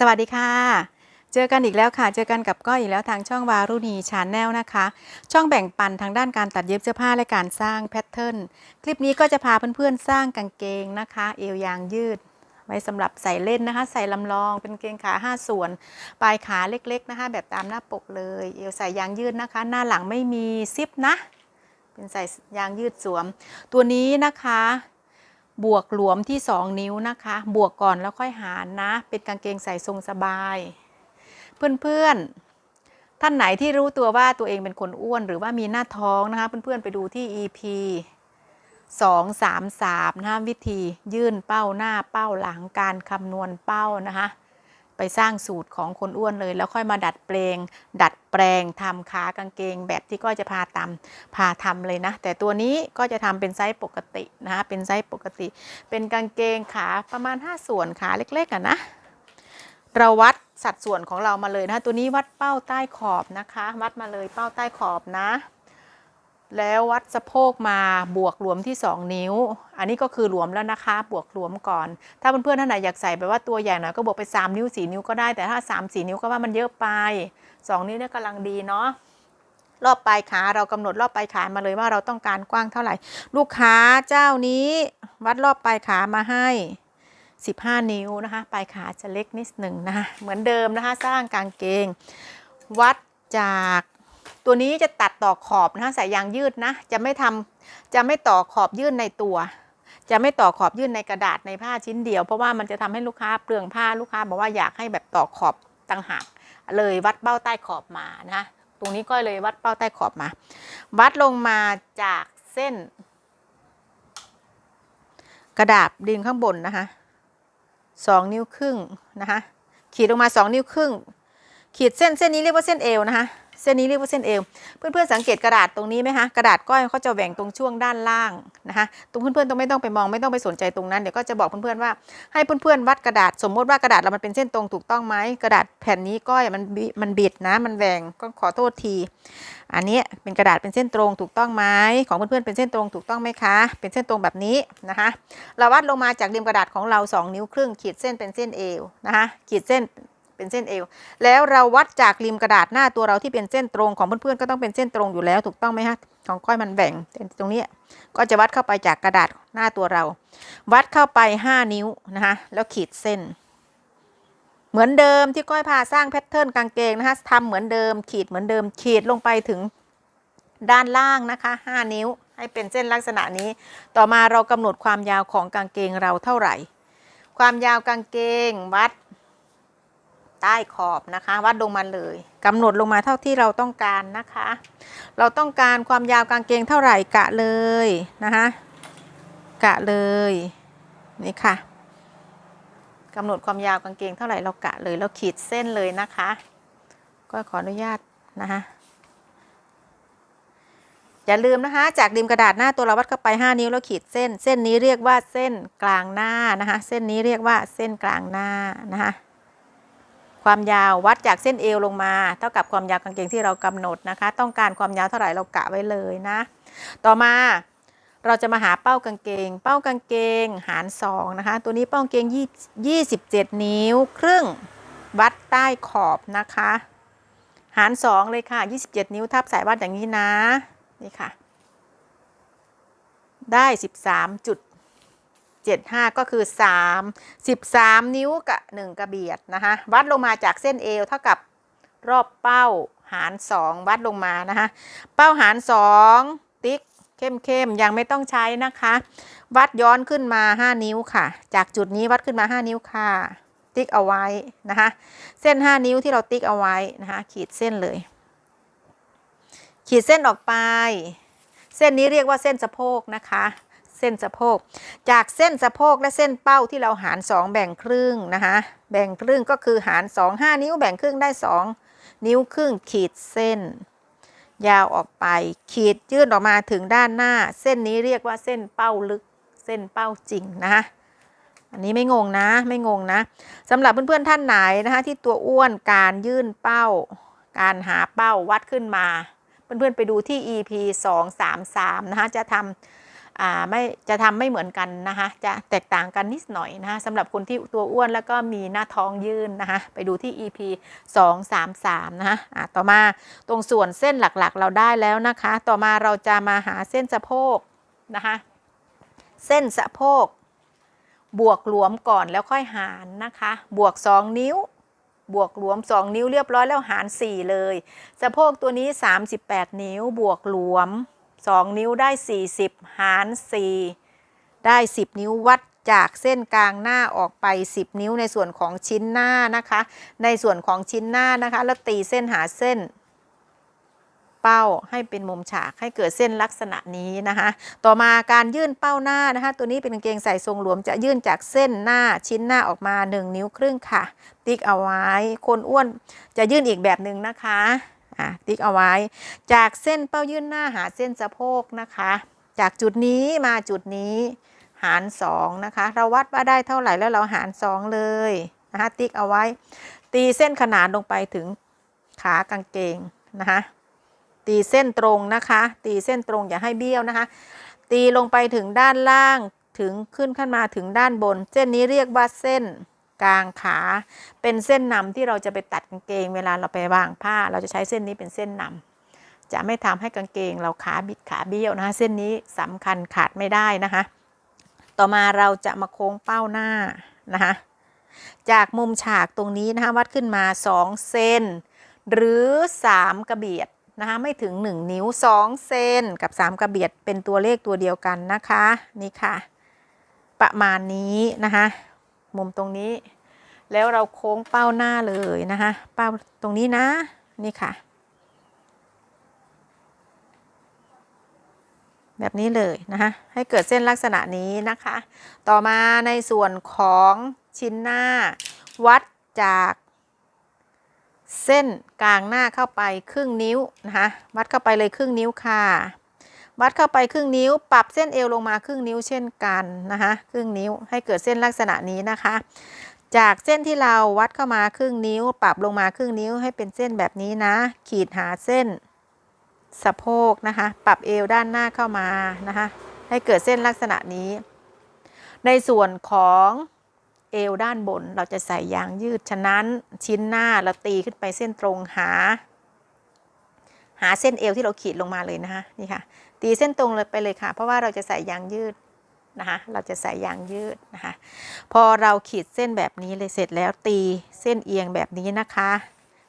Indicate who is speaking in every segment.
Speaker 1: สวัสดีค่ะ เจอกันอีกแล้วค่ะ เจอกันกับก้อยอีกแล้วทางช่องวารุณีชาแนลนะคะ ช่องแบ่งปันทางด้านการตัดเย็บเสื้อผ้าและการสร้างแพทเทิร์น คลิปนี้ก็จะพาเพื่อนๆสร้างกางเกงนะคะ เอวยางยืด ไว้สำหรับใส่เล่นนะคะ ใส่ลำลองเป็นกางเกงขา 5 ส่วน ปลายขาเล็กๆนะคะ แบบตามหน้าปกเลย เอวใส่ยางยืดนะคะ หน้าหลังไม่มีซิปนะ เป็นใส่ยางยืดสวม ตัวนี้นะคะ บวกหลวมที่ 2 นิ้วนะคะ บวกก่อนแล้วค่อยหารนะ เป็นกางเกงใส่ทรงสบาย เพื่อนๆ ท่านไหนที่รู้ตัวว่าตัวเองเป็นคนอ้วนหรือว่ามีหน้าท้องนะคะ เพื่อนๆ ไปดูที่ EP 2 3 3นะคะวิธียื่นเป้าหน้าเป้าหลังการคำนวณเป้านะคะ ไปสร้างสูตรของคนอ้วนเลย แล้วค่อยมาดัดแปลง ดัดแปลงทำขากางเกง แบบที่ก็จะพาตามพาทำเลยนะ แต่ตัวนี้ก็จะทำเป็นไซส์ปกตินะคะเป็นไซส์ปกติ เป็นกางเกงขาประมาณ 5 ส่วนขาเล็กๆอะนะเราวัดสัดส่วนของเรามาเลยนะคะตัวนี้วัดเป้าใต้ขอบนะคะ วัดมาเลยเป้าใต้ขอบนะ แล้ววัดสะโพกมาบวกรวมที่ 2 นิ้ว อันนี้ก็คือรวมแล้วนะคะ บวกรวมก่อน ถ้าเพื่อนๆท่านไหนอยากใส่แบบว่าตัวใหญ่หน่อยก็บวกไป 3 นิ้ว 4 นิ้วก็ได้ แต่ถ้า 3 4 นิ้วก็ว่ามันเยอะไป 2 นิ้วเนี่ยกำลังดีเนาะ รอบปลายขาเรากำหนดรอบปลายขามาเลยว่าเราต้องการกว้างเท่าไหร่ ลูกค้าเจ้านี้วัดรอบปลายขามาให้ 15 นิ้วนะคะ ปลายขาจะเล็กนิดหนึ่งนะคะ เหมือนเดิมนะคะ สร้างกางเกง วัดจาก ตัวนี้จะตัดต่อขอบนะคะสายยางยืดนะ จะไม่ทำจะไม่ต่อขอบยื่นในตัว จะไม่ต่อขอบยื่นในกระดาษในผ้าชิ้นเดียว เพราะว่ามันจะทำให้ลูกค้าเปลืองผ้าลูกค้าบอกว่าอยากให้แบบต่อขอบต่างหากเลยวัดเป้าใต้ขอบมานะตรงนี้ก็เลยวัดเป้าใต้ขอบมา วัดลงมาจากเส้น กระดาษดินข้างบนนะคะสองนิ้วครึ่งนะคะ ขีดลงมาสองนิ้วครึ่ง ขีดเส้นเส้นนี้เรียกว่าเส้นเอวนะคะ เส้นนี้เรียกว่าเส้นเอว เพื่อนๆสังเกตกระดาษตรงนี้ไหมคะกระดาษก้อยเขาจะแหว่งตรงช่วงด้านล่างนะคะตรงเพื่อนๆต้องไม่ต้องไปมองไม่ต้องไปสนใจตรงนั้นเดี๋ยวก็จะบอกเพื่อนๆว่าให้เพื่อนๆวัดกระดาษ สมมติว่ากระดาษเรามันเป็นเส้นตรงถูกต้องไหมกระดาษแผ่นนี้ก้อยมันมันบิดนะ มันแหว่งก็ขอโทษที อันนี้เป็นกระดาษเป็นเส้นตรงถูกต้องไหมของเพื่อนๆเป็นเส้นตรงถูกต้องไหมคะ เป็นเส้นตรงแบบนี้นะคะเราวัดลงมาจากริมกระดาษของเรา 2 นิ้วครึ่งขีดเส้นเป็นเส้นเอวนะคะขีดเส้น เป็นเส้นเอว แล้วเราวัดจากริมกระดาษหน้าตัวเราที่เป็นเส้นตรงของเพื่อนๆก็ต้องเป็นเส้นตรงอยู่แล้วถูกต้องไหมคะของก้อยมันแบ่งตรงนี้ก็จะวัดเข้าไปจากกระดาษหน้าตัวเรา วัดเข้าไป 5 นิ้วนะคะแล้วขีดเส้น เหมือนเดิมที่ก้อยพาสร้างแพทเทิร์นกางเกงนะคะทำเหมือนเดิม ขีดเหมือนเดิม ขีดลงไปถึงด้านล่างนะคะ 5 นิ้วให้เป็นเส้นลักษณะนี้ ต่อมาเรากำหนดความยาวของกางเกงเราเท่าไหร่ ความยาวกางเกงวัด ใต้ขอบนะคะ วัดลงมาเลยกำหนดลงมาเท่าที่เราต้องการนะคะ เราต้องการความยาวกางเกงเท่าไหร่กะเลยนะคะกะเลยนี่ค่ะกำหนดความยาวกางเกงเท่าไหร่เรากะเลยเราขีดเส้นเลยนะคะ ก็ขออนุญาตนะคะอย่าลืมนะคะ จากริมกระดาษหน้าตัวเราวัดเข้าไป 5 นิ้วแล้วขีดเส้น เส้นนี้เรียกว่าเส้นกลางหน้านะคะ เส้นนี้เรียกว่าเส้นกลางหน้านะคะ ความยาววัดจากเส้นเอวลงมา เท่ากับความยาวกางเกงที่เรากำหนดนะคะ ต้องการความยาวเท่าไหร่เรากะไว้เลยนะ ต่อมาเราจะมาหาเป้ากางเกง เป้ากางเกงหาร2นะคะ ตัวนี้เป้ากางเกงยี่27 นิ้ว ครึ่งวัดใต้ขอบนะคะ หาร 2 เลยค่ะ 27 นิ้วทับสายวัดอย่างนี้นะ นี่ค่ะ ได้ 13จุด 75 ก็คือ 3 13 นิ้วกับ 1 กระเบียดนะคะ วัดลงมาจากเส้นเอวเท่ากับรอบเป้าหาร 2 วัดลงมานะคะ เป้าหาร 2 ติ๊กเข้มๆ ยังไม่ต้องใช้นะคะ วัดย้อนขึ้นมา 5 นิ้วค่ะ จากจุดนี้วัดขึ้นมา 5 นิ้วค่ะ ติ๊กเอาไว้นะคะ เส้น 5 นิ้วที่เราติ๊กเอาไว้นะคะ ขีดเส้นเลย ขีดเส้นออกไป เส้นนี้เรียกว่าเส้นสะโพกนะคะ เส้นสะโพก จากเส้นสะโพกและเส้นเป้าที่เราหาร 2 แบ่งครึ่งนะคะ แบ่งครึ่งก็คือหาร 2 5 นิ้วแบ่งครึ่งได้ 2 นิ้วครึ่งขีดเส้น ยาวออกไปขีดยื่นออกมาถึงด้านหน้า เส้นนี้เรียกว่าเส้นเป้าลึกเส้นเป้าจริงนะคะอันนี้ไม่งงนะไม่งงนะสำหรับเพื่อนๆท่านไหนนะคะที่ตัวอ้วนการยื่นเป้า การหาเป้าวัดขึ้นมา เพื่อนๆไปดูที่ EP 2 3 3นะคะจะทำ ไม่จะทำไม่เหมือนกันนะคะจะแตกต่างกันนิดหน่อยนะคะสำหรับคนที่ตัวอ้วนแล้วก็มีหน้าท้องยื่นนะคะไปดูที่ EP 2 3 3นะคะอะต่อมาตรงส่วนเส้นหลักๆ เราได้แล้วนะคะ ต่อมาเราจะมาหาเส้นสะโพกนะคะเส้นสะโพก บวกหลวมก่อนแล้วค่อยหารนะคะ บวก 2 นิ้ว บวกหลวม 2 นิ้วเรียบร้อยแล้วหาร 4 เลย สะโพกตัวนี้ 38 นิ้ว บวกหลวม 2 นิ้วได้ 40 หาร 4 ได้ 10 นิ้ววัดจากเส้นกลางหน้าออกไป 10 นิ้วในส่วนของชิ้นหน้านะคะ ในส่วนของชิ้นหน้านะคะแล้วตีเส้นหาเส้นเป้าให้เป็นมุมฉากให้เกิดเส้นลักษณะนี้นะคะ ต่อมาการยื่นเป้าหน้านะคะ ตัวนี้เป็นกางเกงใส่ทรงหลวมจะยื่นจากเส้นหน้าชิ้นหน้าออกมา 1 นิ้วครึ่งค่ะ ติ๊กเอาไว้ คนอ้วนจะยื่นอีกแบบหนึ่งนะคะ อะติ๊กเอาไว้ จากเส้นเป้ายื่นหน้าหาเส้นสะโพกนะคะ จากจุดนี้มาจุดนี้หาร 2 นะคะ เราวัดว่าได้เท่าไหร่แล้วเราหาร 2 เลยนะคะติ๊กเอาไว้ ตีเส้นขนานลงไปถึงขากางเกงนะคะตีเส้นตรงนะคะ ตีเส้นตรงอย่าให้เบี้ยวนะคะ ตีลงไปถึงด้านล่างถึงขึ้นขึ้นมาถึงด้านบน เส้นนี้เรียกว่าเส้น กลางขา เป็นเส้นนำที่เราจะไปตัดกางเกง เวลาเราไปวางผ้า เราจะใช้เส้นนี้เป็นเส้นนำจะไม่ทำให้กางเกง เราขาบิดขาเบี้ยวนะคะเส้นนี้สำคัญขาดไม่ได้นะคะ ต่อมาเราจะมาโค้งเป้าหน้านะคะจากมุมฉากตรงนี้นะคะวัดขึ้นมา 2 เซนหรือ 3 กระเบียดนะคะไม่ถึง 1 นิ้ว 2 เซนกับ 3 กระเบียดเป็นตัวเลขตัวเดียวกันนะคะ นี่ค่ะ ประมาณนี้นะคะ มุมตรงนี้ แล้วเราโค้งเป้าหน้าเลยนะคะ เป้าตรงนี้นะ นี่ค่ะ แบบนี้เลยนะคะ ให้เกิดเส้นลักษณะนี้นะคะ ต่อมาในส่วนของชิ้นหน้า วัดจากเส้นกลางหน้าเข้าไปครึ่งนิ้วนะคะ วัดเข้าไปเลยครึ่งนิ้วค่ะ วัดเข้าไปครึ่งนิ้ว ปรับเส้นเอวลงมาครึ่งนิ้วเช่นกันนะคะครึ่งนิ้วให้เกิดเส้นลักษณะนี้นะคะ จากเส้นที่เราวัดเข้ามาครึ่งนิ้ว ปรับลงมาครึ่งนิ้วให้เป็นเส้นแบบนี้นะ ขีดหาเส้นสะโพกนะคะ ปรับเอวด้านหน้าเข้ามานะคะ ให้เกิดเส้นลักษณะนี้ ในส่วนของเอวด้านบนเราจะใส่ยางยืด ฉะนั้นชิ้นหน้าเราตีขึ้นไปเส้นตรงหา หาเส้นเอวที่เราขีดลงมาเลยนะคะนี่ค่ะ ตีเส้นตรงเลยไปเลยค่ะ เพราะว่าเราจะใส่ยางยืดนะคะเราจะใส่ยางยืดนะคะพอเราขีดเส้นแบบนี้เลยเสร็จแล้วตีเส้นเอียงแบบนี้นะคะ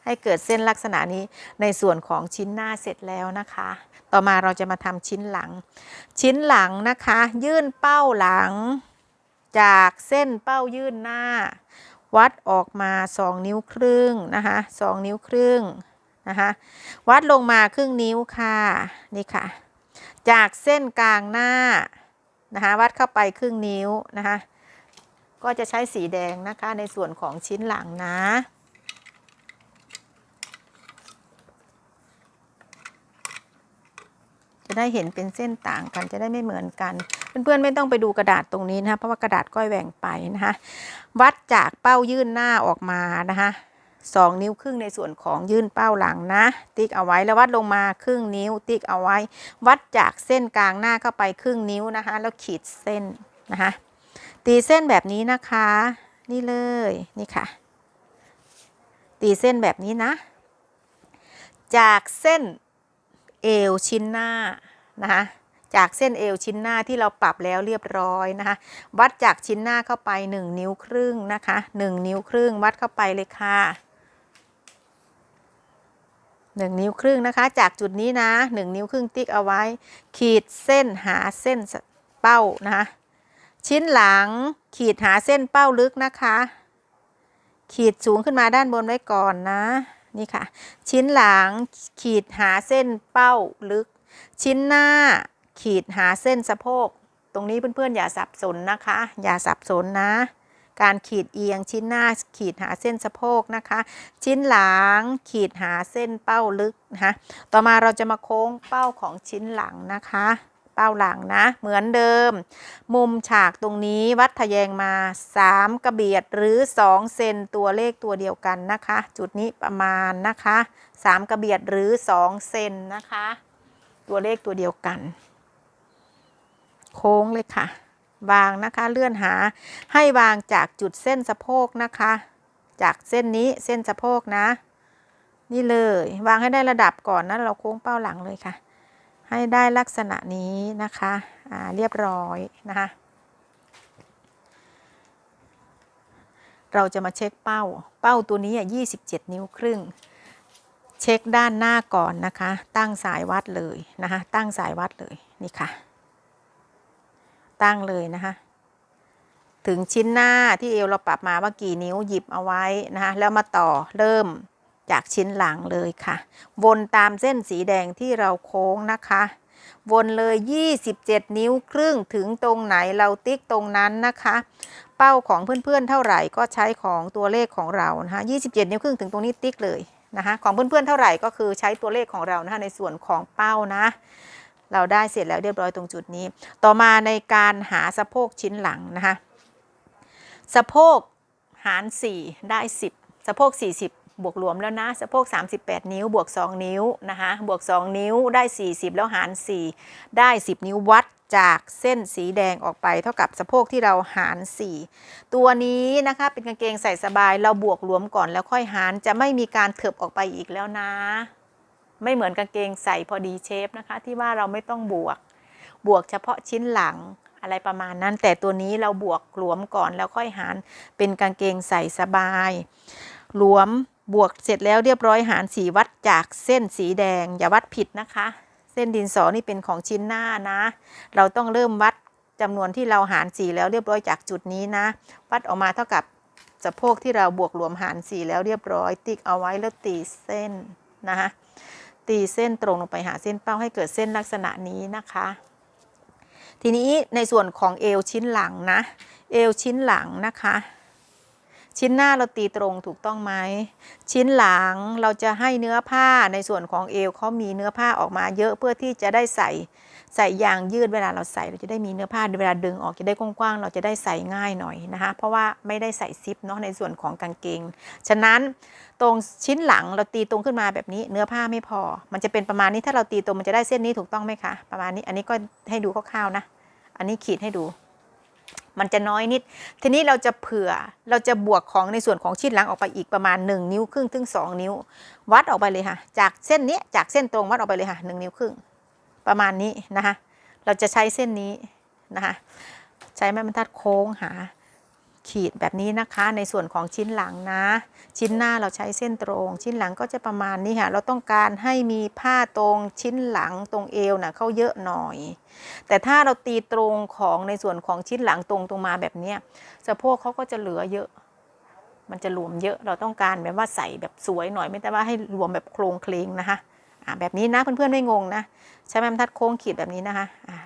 Speaker 1: ให้เกิดเส้นลักษณะนี้ในส่วนของชิ้นหน้าเสร็จแล้วนะคะ ต่อมาเราจะมาทำชิ้นหลัง ชิ้นหลังนะคะ ยื่นเป้าหลัง จากเส้นเป้ายื่นหน้า วัดออกมา 2 นิ้วครึ่งนะคะ2นิ้วครึ่งนะคะวัดลงมาครึ่งนิ้วค่ะนี่ค่ะ จากเส้นกลางหน้านะคะวัดเข้าไปครึ่งนิ้วนะคะก็จะใช้สีแดงนะคะในส่วนของชิ้นหลังนะ จะได้เห็นเป็นเส้นต่างกันจะได้ไม่เหมือนกัน เพื่อนๆไม่ต้องไปดูกระดาษตรงนี้นะคะเพราะว่ากระดาษก้อยแหว่งไปนะคะวัดจากเป้ายื่นหน้าออกมานะคะ สองนิ้วครึ่งในส่วนของยื่นเป้าหลังนะ ติ๊กเอาไว้แล้ววัดลงมาครึ่งนิ้ว ติ๊กเอาไว้ วัดจากเส้นกลางหน้าเข้าไปครึ่งนิ้วนะคะ แล้วขีดเส้นนะคะตีเส้นแบบนี้นะคะ นี่เลยนี่ค่ะ ตีเส้นแบบนี้นะ จากเส้นเอวชิ้นหน้านะคะจากเส้นเอวชิ้นหน้าที่เราปรับแล้วเรียบร้อยนะคะ วัดจากชิ้นหน้าเข้าไป 1 นิ้วครึ่งนะคะ 1 นิ้วครึ่งวัดเข้าไปเลยค่ะ 1 นิ้วครึ่งนะคะ จากจุดนี้นะ 1 นิ้วครึ่งติ๊กเอาไว้ ขีดเส้นหาเส้นเป้านะคะ ชิ้นหลังขีดหาเส้นเป้าลึกนะคะ ขีดสูงขึ้นมาด้านบนไว้ก่อนนะ นี่ค่ะ ชิ้นหลังขีดหาเส้นเป้าลึก ชิ้นหน้าขีดหาเส้นสะโพก ตรงนี้เพื่อนๆอย่าสับสนนะคะ อย่าสับสนนะ การขีดเอียงชิ้นหน้าขีดหาเส้นสะโพกนะคะ ชิ้นหลังขีดหาเส้นเป้าลึกนะคะต่อมาเราจะมาโค้งเป้าของชิ้นหลังนะคะเป้าหลังนะ เหมือนเดิม มุมฉากตรงนี้วัดทะแยงมา 3 กระเบียดหรือ 2 เซนตัวเลขตัวเดียวกันนะคะ จุดนี้ประมาณนะคะ 3 กระเบียดหรือ 2 เซนนะคะ ตัวเลขตัวเดียวกัน โค้งเลยค่ะ วางนะคะ เลื่อนหาให้วางจากจุดเส้นสะโพกนะคะ จากเส้นนี้เส้นสะโพกนะ นี่เลยวางให้ได้ระดับก่อนนะเราโค้งเป้าหลังเลยค่ะ ให้ได้ลักษณะนี้นะคะอ่าเรียบร้อยนะคะ เราจะมาเช็คเป้า เป้าตัวนี้อะ27 นิ้วครึ่ง เช็คด้านหน้าก่อนนะคะ ตั้งสายวัดเลยนะคะ ตั้งสายวัดเลยนี่ค่ะ ตั้งเลยนะคะ ถึงชิ้นหน้าที่เอวเราปรับมาว่ากี่นิ้วหยิบเอาไว้นะคะแล้วมาต่อเริ่มจากชิ้นหลังเลยค่ะ วนตามเส้นสีแดงที่เราโค้งนะคะ วนเลย 27 นิ้วครึ่งถึงตรงไหนเราติ๊กตรงนั้นนะคะ เป้าของเพื่อนๆเท่าไหร่ก็ใช้ของตัวเลขของเรานะคะ27 นิ้วครึ่งถึงตรงนี้ติ๊กเลยนะคะ ของเพื่อนๆเท่าไหร่ก็คือใช้ตัวเลขของเรานะคะในส่วนของเป้านะ เราได้เสร็จแล้วเรียบร้อยตรงจุดนี้ ต่อมาในการหาสะโพกชิ้นหลังนะคะ สะโพกหาร 4 ได้ 10 สะโพก 40 บวกรวมแล้วนะสะโพก 38 นิ้ว บวก 2 นิ้วนะคะบวก 2 นิ้วได้ 40 แล้วหาร 4 ได้ 10 นิ้ววัดจากเส้นสีแดงออกไปเท่ากับสะโพกที่เราหาร 4 ตัวนี้นะคะเป็นกางเกงใส่สบายเราบวกรวมก่อนแล้วค่อยหารจะไม่มีการเถิบออกไปอีกแล้วนะ ไม่เหมือนกางเกงใส่พอดีเชฟนะคะ ที่ว่าเราไม่ต้องบวก บวกเฉพาะชิ้นหลังอะไรประมาณนั้น แต่ตัวนี้เราบวกรวมก่อนแล้วค่อยหารเป็นกางเกงใส่สบายรวมบวกเสร็จแล้วเรียบร้อยหารสีวัดจากเส้นสีแดง อย่าวัดผิดนะคะ เส้นดินสอนี่เป็นของชิ้นหน้านะ เราต้องเริ่มวัดจำนวนที่เราหารสีแล้วเรียบร้อยจากจุดนี้นะ วัดออกมาเท่ากับสะโพกที่เราบวกรวมหารสีแล้วเรียบร้อย ติ๊กเอาไว้แล้วตีเส้นนะคะ ตีเส้นตรงลงไปหาเส้นเป้าให้เกิดเส้นลักษณะนี้นะคะ ทีนี้ในส่วนของเอวชิ้นหลังนะเอวชิ้นหลังนะคะ ชิ้นหน้าเราตีตรงถูกต้องไหมชิ้นหลังเราจะให้เนื้อผ้าในส่วนของเอวเขามีเนื้อผ้าออกมาเยอะเพื่อที่จะได้ใส่ ใส่ยางยืดเวลาเราใส่เราจะได้มีเนื้อผ้าเวลาดึงออกจะได้กว้างๆเราจะได้ใส่ง่ายหน่อยนะคะ เพราะว่าไม่ได้ใส่ซิปเนาะในส่วนของกางเกง ฉะนั้นตรงชิ้นหลังเราตีตรงขึ้นมาแบบนี้ เนื้อผ้าไม่พอ มันจะเป็นประมาณนี้ถ้าเราตีตรงมันจะได้เส้นนี้ถูกต้องไหมคะประมาณนี้อันนี้ก็ให้ดูคร่าวๆนะ อันนี้ขีดให้ดูมันจะน้อยนิด ทีนี้เราจะเผื่อ เราจะบวกของในส่วนของชิ้นหลังออกไปอีกประมาณ 1 นิ้วครึ่งถึง 2 นิ้ว วัดออกไปเลยค่ะ จากเส้นนี้จากเส้นตรงวัดออกไปเลยค่ะ1นิ้วครึ่ง ประมาณนี้นะคะ เราจะใช้เส้นนี้นะคะ ใช้ไม้บรรทัดโค้งหาขีดแบบนี้นะคะ ในส่วนของชิ้นหลังนะ ชิ้นหน้าเราใช้เส้นตรง ชิ้นหลังก็จะประมาณนี้ค่ะ เราต้องการให้มีผ้าตรงชิ้นหลังตรงเอวนะ่ะเข้าเยอะหน่อย แต่ถ้าเราตีตรงของในส่วนของชิ้นหลังตรงตรงมาแบบนี้สะโพกเขาก็จะเหลือเยอะ มันจะรวมเยอะ เราต้องการแบบว่าใส่แบบสวยหน่อย ไม่แต่ว่าให้รวมแบบโครงเคลงนะคะ แบบนี้นะเพื่อนๆไม่งงนะใช้แม่บรรทัดโค้งขีดแบบนี้นะคะอ่า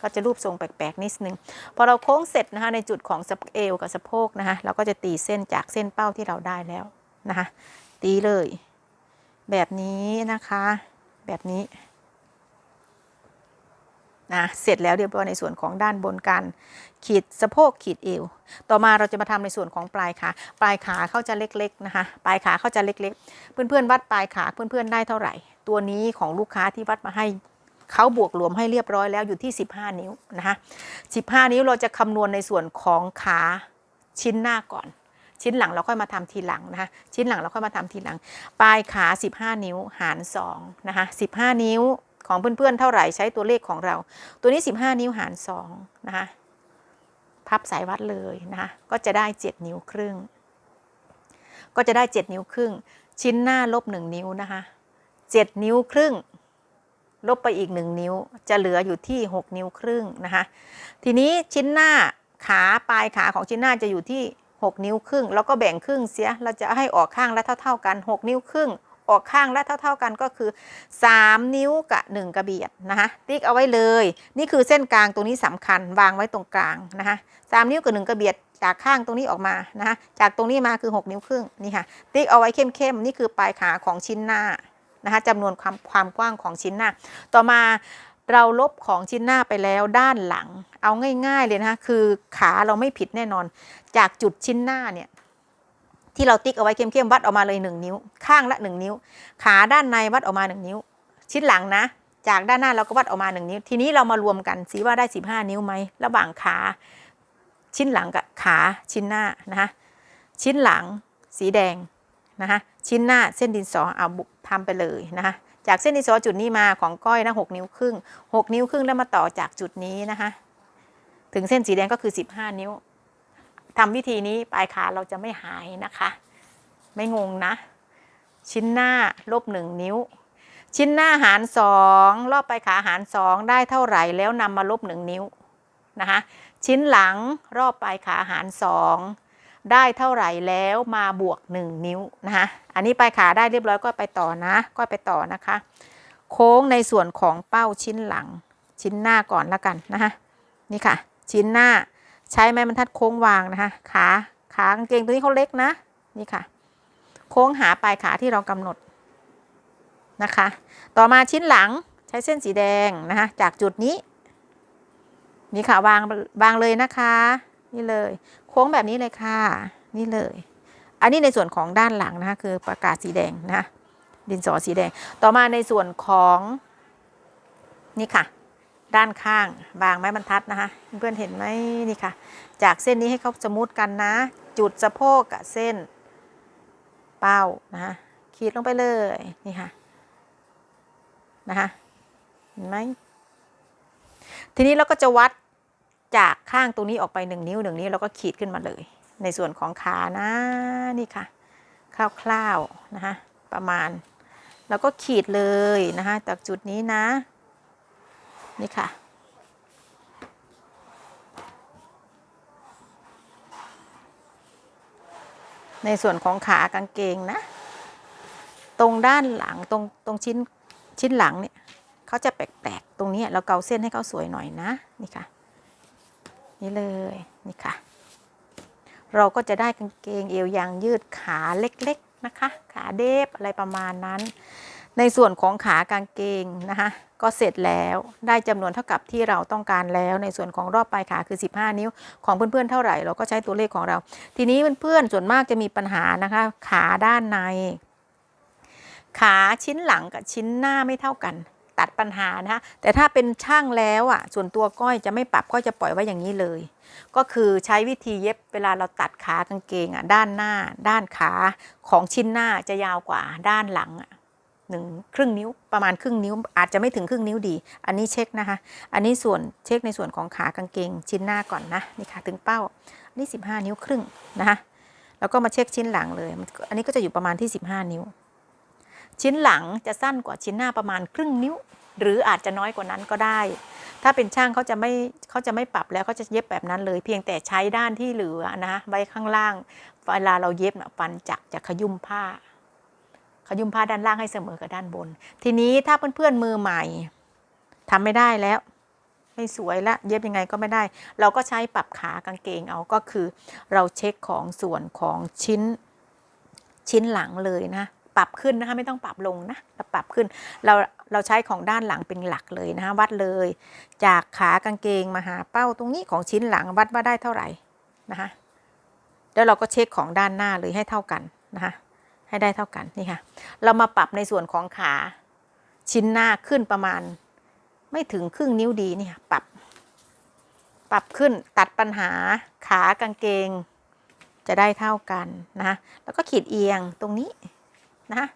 Speaker 1: ก็จะรูปทรงแปลกๆนิดนึง พอเราโค้งเสร็จนะคะในจุดของสะเอวกับสะโพกนะคะเราก็จะตีเส้นจากเส้นเป้าที่เราได้แล้วนะคะตีเลย แบบนี้นะคะ แบบนี้ นะเสร็จแล้วเรียบร้อยในส่วนของด้านบนการขีดสะโพกขีดเอว ต่อมาเราจะมาทำในส่วนของปลายขา ปลายขาเขาจะเล็กๆนะคะ ปลายขาเขาจะเล็กๆ เพื่อนๆวัดปลายขาเพื่อนๆได้เท่าไหร่ ตัวนี้ของลูกค้าที่วัดมาให้เขาบวกรวมให้เรียบร้อยแล้วอยู่ที่ 15 นิ้วนะคะ15 นิ้วเราจะคำนวณในส่วนของขาชิ้นหน้าก่อน ชิ้นหลังเราค่อยมาทำทีหลังนะคะชิ้นหลังเราค่อยมาทำทีหลัง ปลายขา 15 นิ้วหาร2นะคะ15 นิ้ว ของเพื่อนๆเท่าไหร่ใช้ตัวเลขของเรา ตัวนี้ 15 นิ้วหาร2นะคะพับสายวัดเลยนะคะก็จะได้ 7 นิ้วครึ่ง ก็จะได้ 7 นิ้วครึ่ง ชิ้นหน้าลบ 1 นิ้วนะคะ7นิ้วครึ่ง ลบไปอีก 1 นิ้ว จะเหลืออยู่ที่ 6 นิ้วครึ่งนะคะทีนี้ชิ้นหน้าขาปลายขาของชิ้นหน้าจะอยู่ที่ 6 นิ้วครึ่ง แล้วก็แบ่งครึ่งเสียเราจะให้ออกข้างละเท่า ๆกัน 6 นิ้วครึ่ง ออกข้างและเท่า ๆกันก็คือ 3 นิ้วกับ1กระเบียดนะคะติ๊กเอาไว้เลย นี่คือเส้นกลางตรงนี้สำคัญวางไว้ตรงกลางนะคะสามนิ้วกับ1กระเบียดจากข้างตรงนี้ออกมานะคะจากตรงนี้มาคือ 6 นิ้วครึ่งนี่ค่ะ ติ๊กเอาไว้เข้มๆนี่คือปลายขาของชิ้นหน้านะคะจำนวนความความกว้างของชิ้นหน้า ต่อมาเราลบของชิ้นหน้าไปแล้วด้านหลัง เอาง่าย ๆเลยนะคะคือขาเราไม่ผิดแน่นอน จากจุดชิ้นหน้าเนี่ย ที่เราติ๊กเอาไว้เข้มๆวัดออกมาเลย 1 นิ้ว ข้างละ 1 นิ้ว ขาด้านในวัดออกมา 1 นิ้ว ชิ้นหลังนะ จากด้านหน้าเราก็วัดออกมาหนึ่งนิ้ว ทีนี้เรามารวมกันสิว่าได้ 15 นิ้วไหมระหว่างขา ชิ้นหลังกับขาชิ้นหน้านะคะชิ้นหลังสีแดงนะคะชิ้นหน้าเส้นดินสอเอาบุทำไปเลยนะคะจากเส้นดินสอจุดนี้มาของก้อยนะหกนิ้วครึ่งหกนิ้วครึ่งแล้วมาต่อจากจุดนี้นะคะถึงเส้นสีแดงก็คือ 15 นิ้ว ทำวิธีนี้ปลายขาเราจะไม่หายนะคะ ไม่งงนะ ชิ้นหน้าลบหนึ่งนิ้ว ชิ้นหน้าหารสองรอบปลายขาหารสองได้เท่าไหร่แล้วนำมาลบหนึ่งนิ้วนะคะชิ้นหลังรอบปลายขาหารสองได้เท่าไหร่แล้วมาบวก 1 นิ้วนะคะอันนี้ปลายขาได้เรียบร้อยก็ไปต่อนะ ก็ไปต่อนะคะ โค้งในส่วนของเป้าชิ้นหลัง ชิ้นหน้าก่อนละกันนะคะนี่ค่ะ ชิ้นหน้า ใช้ไม้บรรทัดโค้งวางนะคะ ขาขากางเกงตัวนี้เขาเล็กนะ นี่ค่ะ โค้งหาปลายขาที่เรากำหนดนะคะ ต่อมาชิ้นหลังใช้เส้นสีแดงนะคะ จากจุดนี้ นี่ค่ะวางวางเลยนะคะ นี่เลย โค้งแบบนี้เลยค่ะ นี่เลย อันนี้ในส่วนของด้านหลังนะคะคือประกาศสีแดงนะะดินสอสีแดง ต่อมาในส่วนของนี่ค่ะ ด้านข้างวางไม้บรรทัดนะคะ เพื่อนเห็นไหมนี่ค่ะ จากเส้นนี้ให้เขาสมูทกันนะ จุดสะโพกกับเส้น เป้านะคะขีดลงไปเลยนี่ค่ะนะคะเห็นไหมทีนี้เราก็จะวัดจากข้างตรงนี้ออกไปหนึ่งนิ้วหนึ่งนิ้วเราก็ขีดขึ้นมาเลย ในส่วนของขานะนี่ค่ะ คร่าวๆนะคะประมาณเราก็ขีดเลยนะคะจากจุดนี้นะ นี่ค่ะ ในส่วนของขากางเกงนะ ตรงด้านหลังตรงตรงชิ้นชิ้นหลังเนี่ยเขาจะแปลกๆ ตรงนี้เราเกาเส้นให้เขาสวยหน่อยนะ นี่ค่ะ นี่เลยนี่ค่ะ เราก็จะได้กางเกงเอวยางยืดขาเล็กๆนะคะ ขาเดฟอะไรประมาณนั้น ในส่วนของขากางเกงนะคะก็เสร็จแล้วได้จำนวนเท่ากับที่เราต้องการแล้ว ในส่วนของรอบปลายขาคือ 15 นิ้ว ของเพื่อนๆเท่าไหร่ เราก็ใช้ตัวเลขของเรา ทีนี้เพื่อนๆส่วนมากจะมีปัญหานะคะ ขาด้านใน ขาชิ้นหลังกับชิ้นหน้าไม่เท่ากันตัดปัญหานะคะแต่ถ้าเป็นช่างแล้วอะ ส่วนตัวก้อยจะไม่ปรับก็จะปล่อยไว้อย่างนี้เลย ก็คือใช้วิธีเย็บเวลาเราตัดขากางเกงอะด้านหน้า ด้านขาของชิ้นหน้าจะยาวกว่าด้านหลังอะ หนึ่งครึ่งนิ้วประมาณครึ่งนิ้ว อาจจะไม่ถึงครึ่งนิ้วดี อันนี้เช็คนะคะ อันนี้ส่วนเช็คในส่วนของขากางเกงชิ้นหน้าก่อนนะนี่ค่ะถึงเป้าอันนี้ 15 นิ้วครึ่งนะคะแล้วก็มาเช็คชิ้นหลังเลย อันนี้ก็จะอยู่ประมาณที่ 15 นิ้ว ชิ้นหลังจะสั้นกว่าชิ้นหน้าประมาณครึ่งนิ้ว หรืออาจจะน้อยกว่านั้นก็ได้ ถ้าเป็นช่างเขาจะไม่เขาจะไม่ปรับแล้วเขาจะเย็บแบบนั้นเลย เพียงแต่ใช้ด้านที่เหลือนะไว้ข้างล่างเวลาเราเย็บนะฟันจักรจะขยุ่มผ้า ขยุมผ้าด้านล่างให้เสมอกับด้านบน ทีนี้ถ้าเพื่อนๆมือใหม่ทำไม่ได้แล้ว ไม่สวยละเย็บยังไงก็ไม่ได้ เราก็ใช้ปรับขากางเกงเอาก็คือ เราเช็คของส่วนของชิ้นชิ้นหลังเลยนะปรับขึ้นนะคะไม่ต้องปรับลงนะเราปรับขึ้นเราเราใช้ของด้านหลังเป็นหลักเลยนะคะวัดเลย จากขากางเกงมาหาเป้าตรงนี้ของชิ้นหลังวัดว่าได้เท่าไหร่นะคะแล้วเราก็เช็คของด้านหน้าเลยให้เท่ากันนะคะ ให้ได้เท่ากันนี่ค่ะ เรามาปรับในส่วนของขาชิ้นหน้าขึ้นประมาณ ไม่ถึงครึ่งนิ้วดีนี่ค่ะปรับ ปรับขึ้นตัดปัญหาขากางเกง จะได้เท่ากันนะแล้วก็ขีดเอียงตรงนี้นะคะ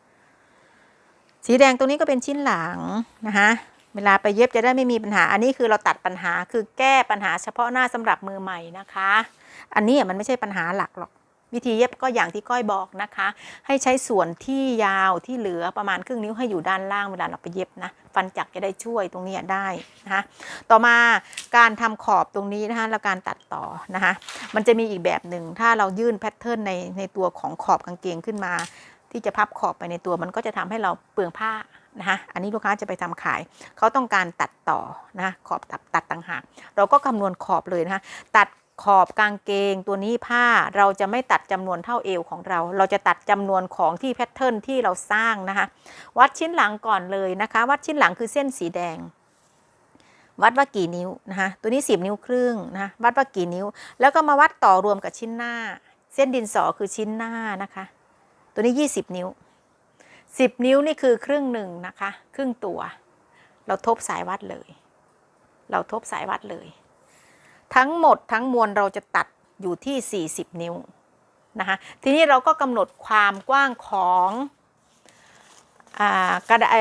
Speaker 1: สีแดงตรงนี้ก็เป็นชิ้นหลังนะคะเวลาไปเย็บจะได้ไม่มีปัญหา อันนี้คือเราตัดปัญหาคือแก้ปัญหาเฉพาะหน้าสำหรับมือใหม่นะคะ อันนี้มันไม่ใช่ปัญหาหลักหรอก วิธีเย็บก็อย่างที่ก้อยบอกนะคะ ให้ใช้ส่วนที่ยาวที่เหลือประมาณครึ่งนิ้วให้อยู่ด้านล่างเวลาเราไปเย็บนะ ฟันจักรจะได้ช่วยตรงนี้ได้นะคะต่อมาการทำขอบตรงนี้นะคะแล้วการตัดต่อนะคะมันจะมีอีกแบบหนึ่งถ้าเรายื่นแพทเทิร์นในในตัวของขอบกางเกงขึ้นมา ที่จะพับขอบไปในตัวมันก็จะทำให้เราเปลืองผ้านะคะอันนี้ลูกค้าจะไปทำขาย เขาต้องการตัดต่อนะะขอบตัดตัดต่างหากเราก็คำนวณขอบเลยนะคะตัด ขอบกางเกงตัวนี้ผ้าเราจะไม่ตัดจำนวนเท่าเอวของเรา เราจะตัดจำนวนของที่แพทเทิร์นที่เราสร้างนะคะ วัดชิ้นหลังก่อนเลยนะคะ วัดชิ้นหลังคือเส้นสีแดง วัดว่ากี่นิ้วนะคะ ตัวนี้ 10 นิ้วครึ่งนะะวัดว่ากี่นิ้ว แล้วก็มาวัดต่อรวมกับชิ้นหน้า เส้นดินสอคือชิ้นหน้านะคะ ตัวนี้ 20 นิ้ว 10 นิ้วนี่คือครึ่งหนึ่งนะคะ ครึ่งตัว เราทบสายวัดเลย เราทบสายวัดเลย ทั้งหมดทั้งมวลเราจะตัดอยู่ที่ 40 นิ้วนะคะทีนี้เราก็กำหนดความกว้างของอกระดาษ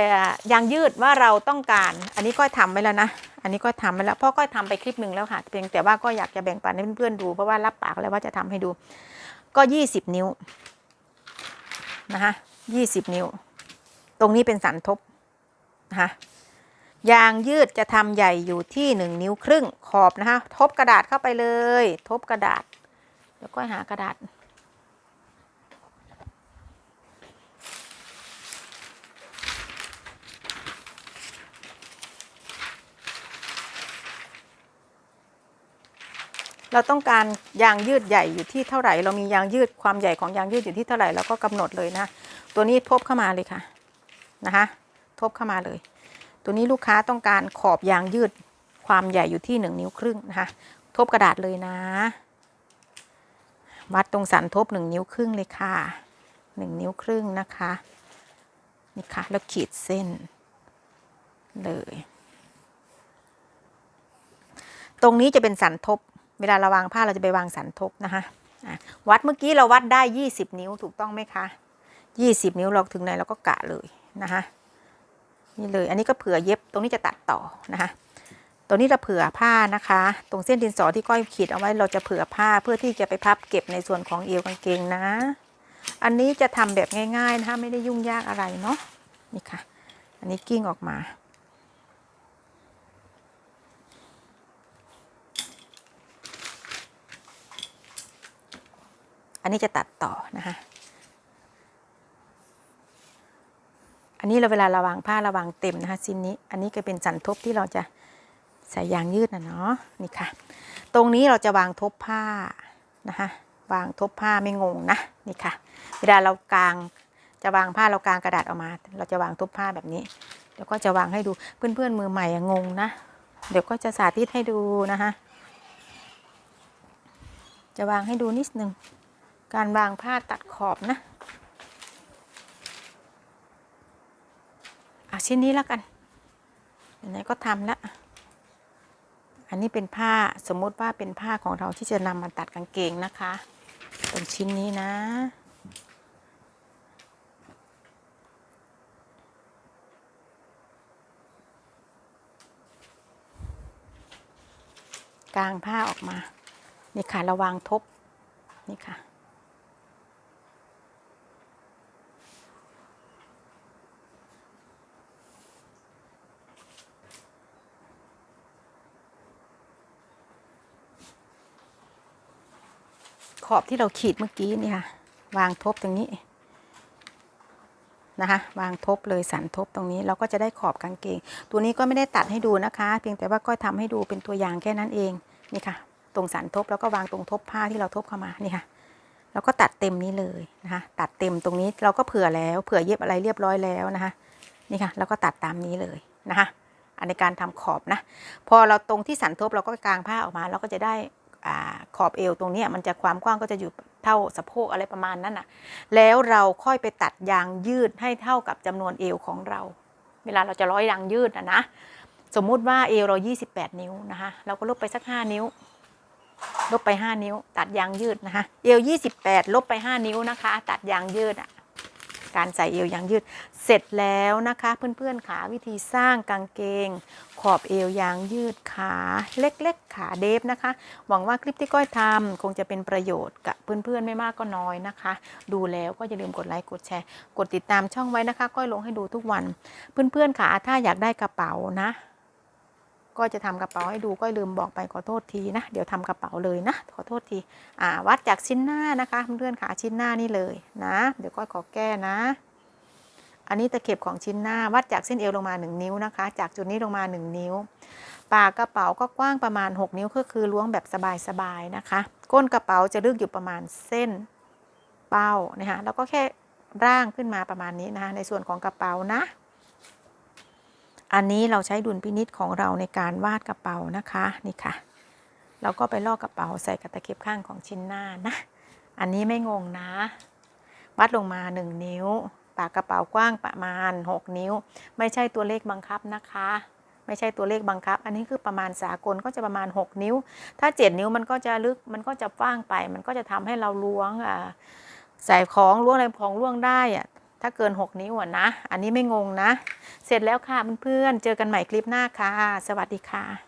Speaker 1: ยางยืดว่าเราต้องการ อันนี้ก็ทำไว้แล้วนะ อันนี้ก็ทำไปแล้วพราะก็ทำไปคลิปหนึ่งแล้วค่ะ เพียงแต่ว่าก็อยากจะแบ่งปันให้เพื่อนๆดู เพราะว่ารับปากแล้วว่าจะทำให้ดู ก็ 20 นิ้วนะคะ20 นิ้ว ตรงนี้เป็นสันทบนะคะ ยางยืดจะทำใหญ่อยู่ที่ 1 นิ้วครึ่งขอบนะคะทบกระดาษเข้าไปเลย ทบกระดาษ เดี๋ยวก็หากระดาษ เราต้องการยางยืดใหญ่อยู่ที่เท่าไหร่ เรามียางยืดความใหญ่ของยางยืดอยู่ที่เท่าไหร่เราก็กำหนดเลยนะ ตัวนี้ทบเข้ามาเลยค่ะนะคะ ทบเข้ามาเลย ตัวนี้ลูกค้าต้องการขอบยางยืดความใหญ่อยู่ที่หนึ่งนิ้วครึ่งนะคะทบกระดาษเลยนะ วัดตรงสันทบหนึ่งนิ้วครึ่งเลยค่ะหนึ่งนิ้วครึ่งนะคะนี่ค่ะแล้วขีดเส้นเลยตรงนี้จะเป็นสันทบ เวลาเราวางผ้าเราจะไปวางสันทบนะคะอะวัดเมื่อกี้เราวัดได้ 20 นิ้วถูกต้องไหมคะ 20 นิ้วเราถึงไหนเราก็กะเลยนะคะ นี่เลย อันนี้ก็เผื่อเย็บ ตรงนี้จะตัดต่อนะคะตรงนี้เราเผื่อผ้านะคะ ตรงเส้นดินสอที่ก้อยขีดเอาไว้เราจะเผื่อผ้าเพื่อที่จะไปพับเก็บในส่วนของเอวกางเกงนะ อันนี้จะทำแบบง่ายๆนะคะไม่ได้ยุ่งยากอะไรเนาะ นี่ค่ะ อันนี้กิ้งออกมา อันนี้จะตัดต่อนะคะ อันนี้เราเวลาราวางผ้าราวางเต็มนะคะชิ้นนี้ อันนี้ก็เป็นสันทบที่เราจะใส่ยางยืดนะเนาะนี่ค่ะ ตรงนี้เราจะวางทบผ้านะคะวางทบผ้าไม่งงนะนี่ค่ะ เวลาเรากางจะวางผ้าเรากางกระดาษออกมา เราจะวางทบผ้าแบบนี้ เดี๋ยวก็จะวางให้ดูเพื่อนๆมือใหม่งงนะ เดี๋ยวก็จะสาธิตให้ดูนะคะจะวางให้ดูนิดนึงการวางผ้าตัดขอบนะ เอาชิ้นนี้แล้วกันไหนก็ทำแล้วอันนี้เป็นผ้าสมมติว่าเป็นผ้าของเราที่จะนำมาตัดกางเกงนะคะ ตรงชิ้นนี้นะกางผ้าออกมา นี่ค่ะระวางทบ นี่ค่ะ ขอบที่เราขีดเมื่อกี้นี่ค่ะ วางทบตรงนี้นะคะ วางทบเลยสันทบตรงนี้เราก็จะได้ขอบกางเกง ตัวนี้ก็ไม่ได้ตัดให้ดูนะคะ เพียงแต่ว่าก็ทำให้ดูเป็นตัวอย่างแค่นั้นเองนี่ค่ะ ตรงสันทบแล้วก็วางตรงทบผ้าที่เราทบเข้ามานี่ค่ะแล้วก็ตัดเต็มนี้เลยนะคะ ตัดเต็มตรงนี้เราก็เผื่อแล้วเผื่อเย็บอะไรเรียบร้อยแล้วนะคะนี่ค่ะแล้วก็ตัดตามนี้เลยนะคะอันในการทำขอบนะ พอเราตรงที่สันทบเราก็กางผ้าออกมาเราก็จะได้ อขอบเอวตรงนี้มันจะความกว้างก็จะอยู่เท่าสะโพกอะไรประมาณนั้นน่ะ แล้วเราค่อยไปตัดยางยืดให้เท่ากับจำนวนเอวของเรา เวลาเราจะร้อยยางยืดนะนะ สมมุติว่าเอวเรา 28 นิ้วนะคะเราก็ลบไปสัก 5 นิ้ว ลบไป 5 นิ้ว ตัดยางยืดนะคะเอว 28 ลบไป 5 นิ้วนะคะ ตัดยางยืดอะ การใส่เอวยางยืด เสร็จแล้วนะคะ เพื่อนๆขาวิธีสร้างกางเกง ขอบเอวยางยืดขาเล็กๆ ขาเดฟนะคะ หวังว่าคลิปที่ก้อยทำคงจะเป็นประโยชน์กับเพื่อนๆไม่มากก็น้อยนะคะ ดูแล้วก็อย่าลืมกดไลค์กดแชร์ กดติดตามช่องไว้นะคะ ก้อยลงให้ดูทุกวัน เพื่อนๆขาถ้าอยากได้กระเป๋านะ ก็จะทำกระเป๋าให้ดูก็ลืมบอกไปขอโทษทีนะ เดี๋ยวทำกระเป๋าเลยนะ ขอโทษทีอ่าวัดจากชิ้นหน้านะคะเพื่อนขาชิ้นหน้านี่เลยนะ เดี๋ยวก้อยขอแก้นะ อันนี้ตะเข็บของชิ้นหน้าวัดจากเส้นเอวลงมา 1 นิ้วนะคะ จากจุดนี้ลงมา 1 นิ้ว ปากกระเป๋าก็กว้างประมาณ 6 นิ้วก็คือล้วงแบบสบายๆนะคะ ก้นกระเป๋าจะลึกอยู่ประมาณเส้นเป้านะคะแล้วก็แค่ร่างขึ้นมาประมาณนี้นะคะในส่วนของกระเป๋านะ อันนี้เราใช้ดุลพินิษของเราในการวาดกระเป๋านะคะนี่ค่ะ เราก็ไปลอกกระเป๋าใส่กับตะเข็บข้างของชิ้นหน้านะ อันนี้ไม่งงนะ วัดลงมา 1 นิ้ว ปากกระเป๋ากว้างประมาณ 6 นิ้ว ไม่ใช่ตัวเลขบังคับนะคะ ไม่ใช่ตัวเลขบังคับ อันนี้คือประมาณสากลก็จะประมาณ 6 นิ้ว ถ้า 7 นิ้วมันก็จะลึกมันก็จะฟ้างไป มันก็จะทำให้เราล้วงอ่าใส่ของล้วงอะไรของล้วงได้อะ ถ้าเกิน 6 นิ้วนะ อันนี้ไม่งงนะ เสร็จแล้วค่ะเพื่อนๆเจอกันใหม่คลิปหน้าค่ะ สวัสดีค่ะ